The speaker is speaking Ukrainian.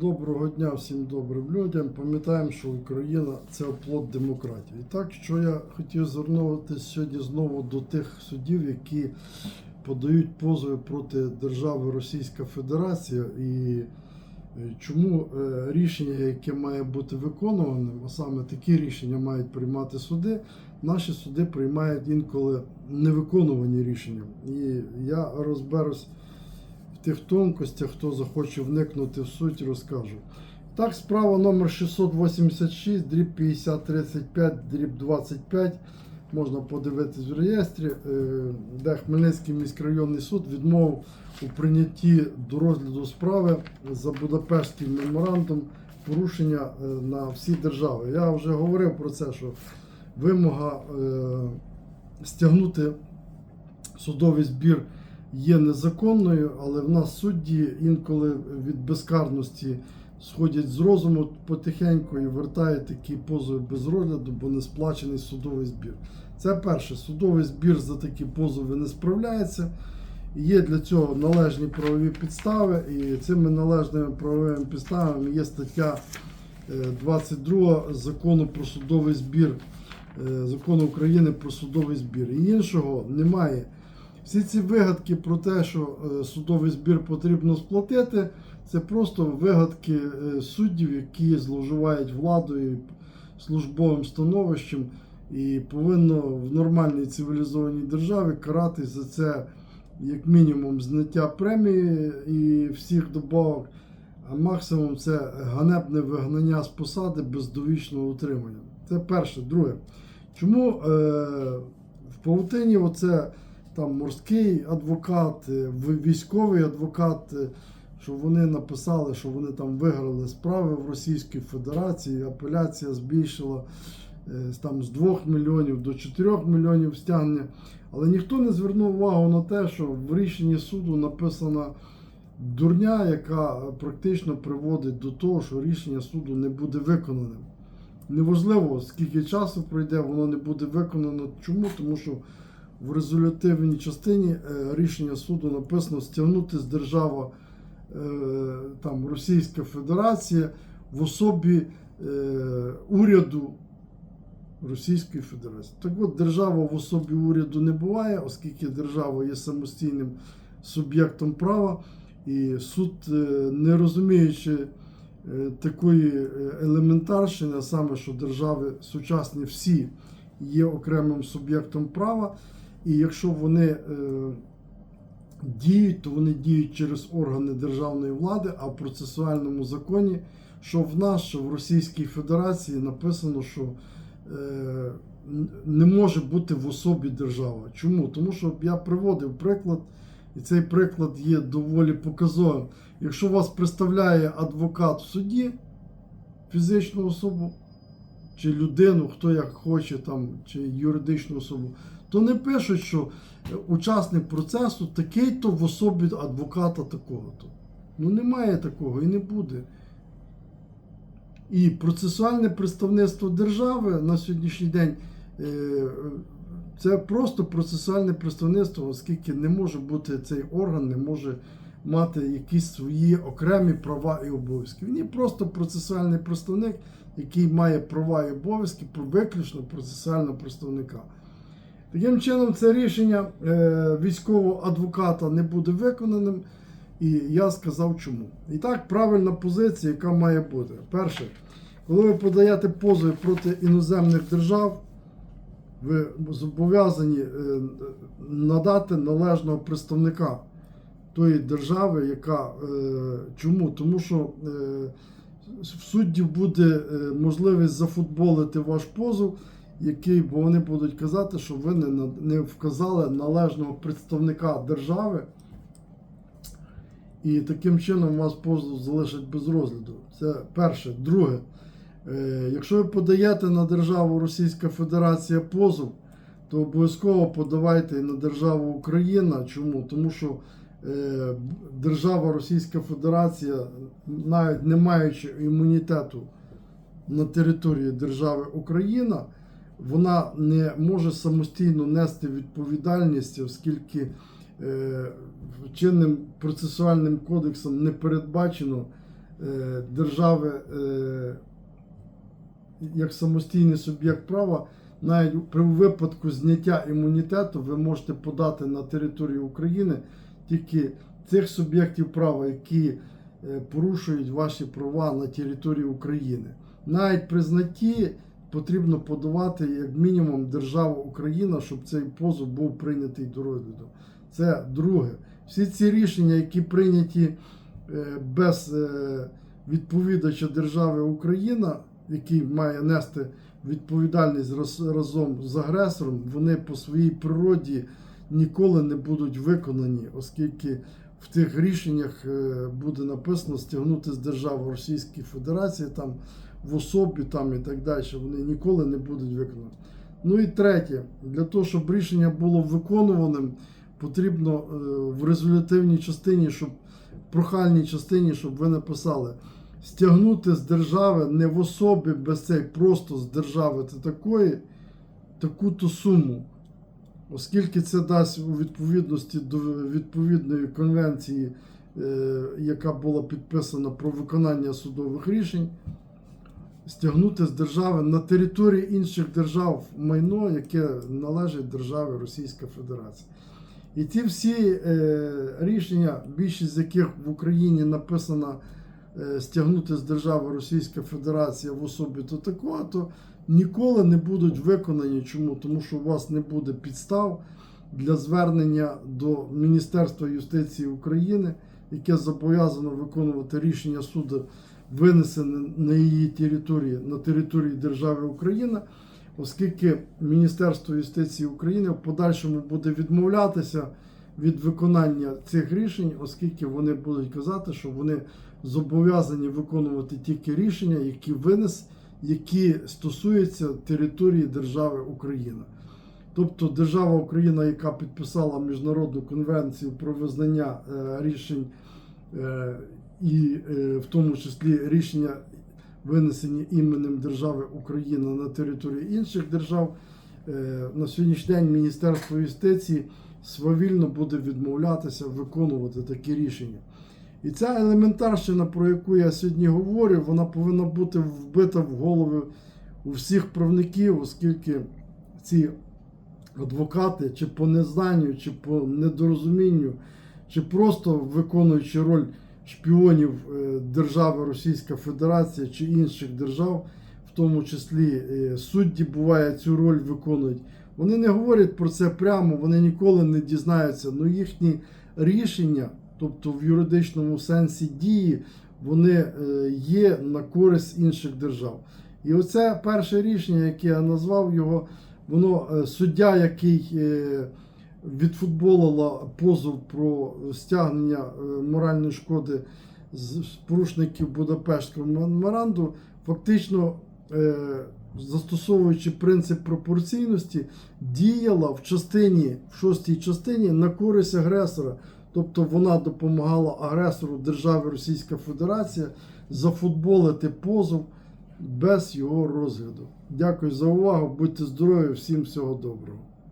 Доброго дня всім добрим людям. Пам'ятаємо, що Україна це оплот демократії. Так, що я хотів звернутися сьогодні знову до тих судів, які подають позови проти держави Російська Федерація, і е, чому е, рішення, яке має бути виконуваним, а саме такі рішення мають приймати суди, наші суди приймають інколи невиконувані рішення. І я розберусь тих тонкостях, хто захоче вникнути в суть, розкажу. Так, справа номер 686, дріб 5035, дріб 25. Можна подивитись в реєстрі, е, де Хмельницький міськрайонний суд відмовив у прийнятті до розгляду справи за Будапештський меморандум порушення е, на всі держави. Я вже говорив про це, що вимога е, стягнути судовий збір є незаконною, але в нас судді інколи від безкарності сходять з розуму потихеньку і вертають такі позови без розгляду, бо не сплачений судовий збір. Це перше, судовий збір за такі позови не справляється. Є для цього належні правові підстави, і цими належними правовими підставами є стаття е, 22 закону про судовий збір, е, закону України про судовий збір. І іншого немає. Всі ці вигадки про те, що е, судовий збір потрібно сплатити, це просто вигадки е, суддів, які зловживають владою службовим становищем, і повинно в нормальній цивілізованій державі карати за це як мінімум зняття премії і всіх добавок, а максимум це ганебне вигнання з посади без довічного утримання. Це перше. Друге. Чому е, в павутині оце там морський адвокат, е, військовий адвокат, е, що вони написали, що вони там виграли справи в Російській Федерації, апеляція збільшила е, там з 2 мільйонів до 4 мільйонів стягнення. Але ніхто не звернув увагу на те, що в рішенні суду написана дурня, яка практично приводить до того, що рішення суду не буде виконаним. Неважливо, скільки часу пройде, воно не буде виконано. Чому? Тому що в резолютивній частині е, рішення суду написано стягнути з держави е, там, Російська Федерація в особі е, уряду Російської Федерації. Так от держава в особі уряду не буває, оскільки держава є самостійним суб'єктом права, і суд, не розуміючи такої елементарщини, а саме, що держави сучасні всі є окремим суб'єктом права, і якщо вони е, діють, то вони діють через органи державної влади, а в процесуальному законі, що в нас, що в Російській Федерації написано, що е, не може бути в особі держава. Чому? Тому що я приводив приклад, і цей приклад є доволі показовим. Якщо вас представляє адвокат в суді, фізичну особу, чи людину, хто як хоче, там, чи юридичну особу, то не пишуть, що е, учасник процесу такий-то в особі адвоката такого-то. Ну немає такого і не буде. І процесуальне представництво держави на сьогоднішній день е, це просто процесуальне представництво, оскільки не може бути цей орган, не може мати якісь свої окремі права і обов'язки. Він є просто процесуальний представник, який має права і обов'язки про виключно процесуального представника. Таким чином, це рішення е, військового адвоката не буде виконаним, і я сказав чому. І так, правильна позиція, яка має бути. Перше, коли ви подаєте позови проти іноземних держав, ви зобов'язані е, надати належного представника тої держави, яка е, чому? Тому що в суддів буде можливість зафутболити ваш позов, який, бо вони будуть казати, що ви не, не вказали належного представника держави, і таким чином вас позов залишать без розгляду. Це перше. Друге, е, якщо ви подаєте на державу Російська Федерація позов, то обов'язково подавайте на державу Україна. Чому? Тому що е, держава Російська Федерація, навіть не маючи імунітету на території держави Україна, вона не може самостійно нести відповідальність, оскільки е, чинним процесуальним кодексом не передбачено е, держави е, як самостійний суб'єкт права, навіть при випадку зняття імунітету ви можете подати на територію України тільки тих суб'єктів права, які порушують ваші права на території України. Навіть при знатті потрібно подавати як мінімум державу Україна, щоб цей позов був прийнятий до розгляду. Це друге. Всі ці рішення, які прийняті е, без е, відповідача держави Україна, який має нести відповідальність разом з агресором, вони по своїй природі ніколи не будуть виконані, оскільки в тих рішеннях е, буде написано стягнути з держави Російської Федерації там в особі там і так далі. Вони ніколи не будуть виконані. Ну і третє, для того, щоб рішення було виконуваним, потрібно е, в резолютивній частині, щоб в прохальній частині, щоб ви написали стягнути з держави не в особі без цей, просто з держави такої, таку-то суму. Оскільки це дасть у відповідності до відповідної конвенції, е, яка була підписана про виконання судових рішень, стягнути з держави на території інших держав майно, яке належить державі Російська Федерація. І ці всі е, рішення, більшість з яких в Україні написано е, стягнути з держави Російська Федерація в особі то такого, то ніколи не будуть виконані. Чому? Тому що у вас не буде підстав для звернення до Міністерства юстиції України, яке зобов'язано виконувати рішення суду, винесене на її території, на території держави Україна, оскільки Міністерство юстиції України в подальшому буде відмовлятися від виконання цих рішень, оскільки вони будуть казати, що вони зобов'язані виконувати тільки рішення, які винес, які стосуються території держави Україна. Тобто держава Україна, яка підписала міжнародну конвенцію про визнання е, рішень, е, і е, в тому числі рішення винесені іменем держави Україна на території інших держав, на сьогоднішній день Міністерство юстиції свавільно буде відмовлятися виконувати такі рішення. І ця елементарщина, про яку я сьогодні говорю, вона повинна бути вбита в голови у всіх правників, оскільки ці адвокати чи по незнанню, чи по недорозумінню, чи просто виконуючи роль шпіонів е, держави Російська Федерація чи інших держав, в тому числі е, судді буває цю роль виконують. Вони не говорять про це прямо, вони ніколи не дізнаються, але їхні рішення, тобто в юридичному сенсі дії, вони е, є на користь інших держав. І оце перше рішення, яке я назвав його, воно е, суддя, який е, відфутболила позов про стягнення е, моральної шкоди з порушників Будапештського меморанду, фактично застосовуючи принцип пропорційності, діяла в частині, в шостій частині на користь агресора. Тобто вона допомагала агресору держави Російська Федерація зафутболити позов без його розгляду. Дякую за увагу. Будьте здорові, всім всього доброго.